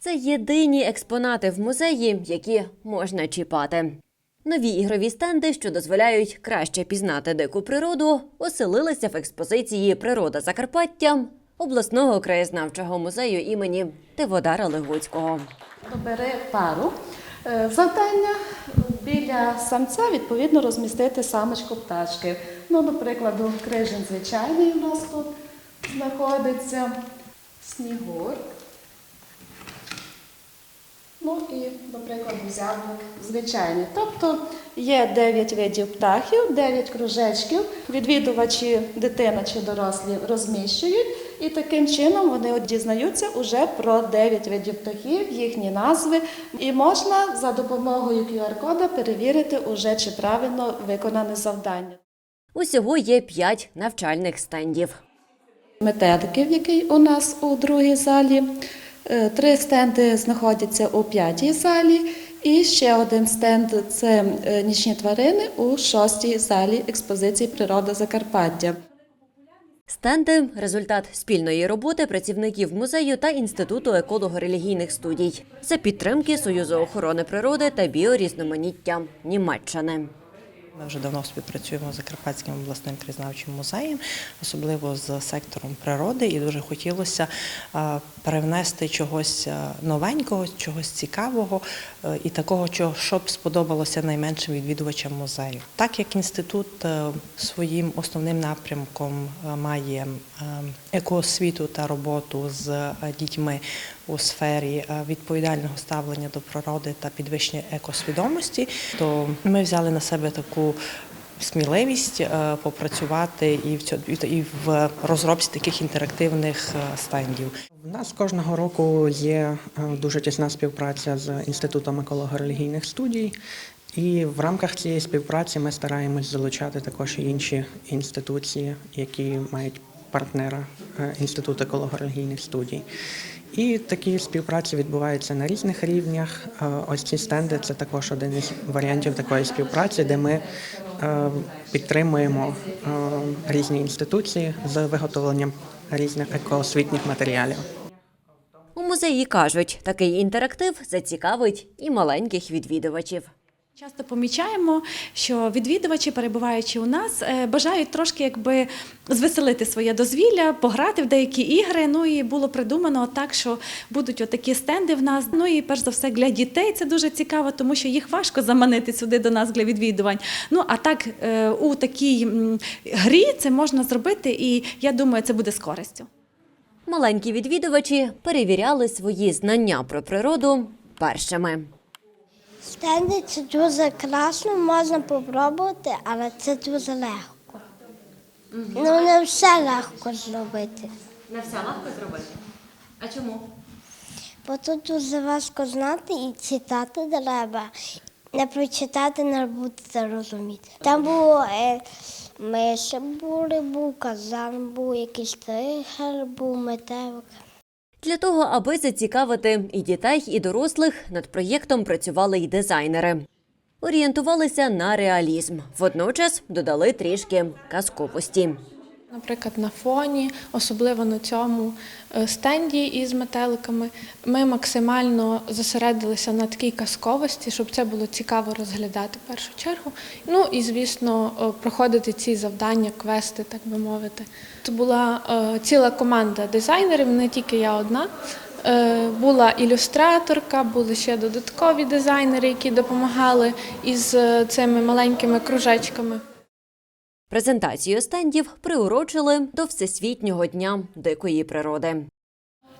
Це єдині експонати в музеї, які можна чіпати. Нові ігрові стенди, що дозволяють краще пізнати дику природу, оселилися в експозиції Природа Закарпаття обласного краєзнавчого музею імені Тиводара Легуцького. Бери пару. Е, Завдання біля самця відповідно розмістити самочку пташки. Ну, до прикладу, крижень звичайний у нас тут знаходиться, снігур. Ну і, до прикладу, зяблик звичайний. Тобто є 9 видів птахів, 9 кружечків. Відвідувачі, дитина чи дорослі розміщують, і таким чином вони дізнаються уже про 9 видів птахів, їхні назви. І можна за допомогою QR-кода перевірити уже чи правильно виконане завдання. Усього є п'ять навчальних стендів. метеликів, який у нас у другій залі. Е, Три стенди знаходяться у п'ятій залі. І ще один стенд це е, нічні тварини у шостій залі експозиції Природа Закарпаття. Стенди результат спільної роботи працівників музею та інституту еколого-релігійних студій за підтримки Союзу охорони природи та біорізноманіття Німеччини. Ми вже давно співпрацюємо з Закарпатським обласним краєзнавчим музеєм, особливо з сектором природи, і дуже хотілося а, привнести чогось новенького, чогось цікавого е, і такого, що б сподобалося найменшим відвідувачам музею. Так як інститут е, своїм основним напрямком е, має екоосвіту та роботу з дітьми у сфері відповідального ставлення до природи та підвищення екосвідомості, то ми взяли на себе таку сміливість е, попрацювати і в цьо- і в розробці таких інтерактивних е, стендів. У нас кожного року є е, дуже тісна співпраця з інститутом еколого-релігійних студій. І в рамках цієї співпраці ми стараємось залучати також інші інституції, які мають партнера е, інститут еколого-релігійних студій. І такі співпраці відбуваються на різних рівнях. Е, Ось ці стенди це також один із варіантів такої співпраці, де ми е, підтримуємо е, різні інституції з виготовленням різних екоосвітніх матеріалів. У музеї кажуть, такий інтерактив зацікавить і маленьких відвідувачів. Часто помічаємо, що відвідувачі, перебуваючи у нас, е, бажають трошки якби звеселити своє дозвілля, пограти в деякі ігри. Ну і було придумано так, що будуть отакі стенди в нас. Ну і перш за все для дітей це дуже цікаво, тому що їх важко заманити сюди до нас для відвідувань. Ну а так е, у такій грі це можна зробити, і я думаю, це буде з користю. Маленькі відвідувачі перевіряли свої знання про природу першими. Стенди це дуже красно, можна попробувати, але це дуже легко. Ну, не все легко зробити. Не все легко зробити. А чому? Бо тут дуже важко знати і читати треба. Не прочитати, не будете розуміти. Там було е, миші були, був казан, був якийсь тигр, був метелик. Для того, аби зацікавити і дітей, і дорослих, над проєктом працювали й дизайнери. Орієнтувалися на реалізм, водночас додали трішки казковості. Наприклад, на фоні, особливо на цьому е, стенді із метеликами, ми максимально зосередилися на такій казковості, щоб це було цікаво розглядати в першу чергу. Ну і, звісно, е, проходити ці завдання, квести, так би мовити. Це була е, ціла команда дизайнерів, не тільки я одна. Була ілюстраторка, були ще додаткові дизайнери, які допомагали із цими маленькими кружечками. Презентацію стендів приурочили до Всесвітнього дня дикої природи.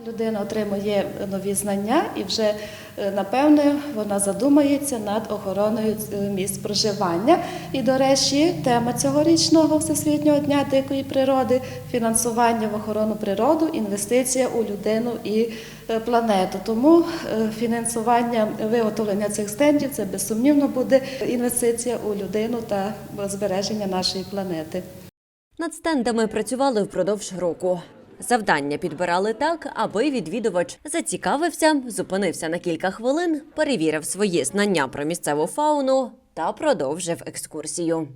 Людина отримує нові знання і вже е, напевне вона задумається над охороною е, місць проживання. І, до речі, тема цьогорічного всесвітнього дня дикої природи фінансування в охорону природу, інвестиція у людину і е, планету. Тому фінансування виготовлення цих стендів це безсумнівно буде інвестиція у людину та збереження нашої планети. Над стендами працювали впродовж року. Завдання підбирали так, аби відвідувач зацікавився, зупинився на кілька хвилин, перевірив свої знання про місцеву фауну та продовжив екскурсію.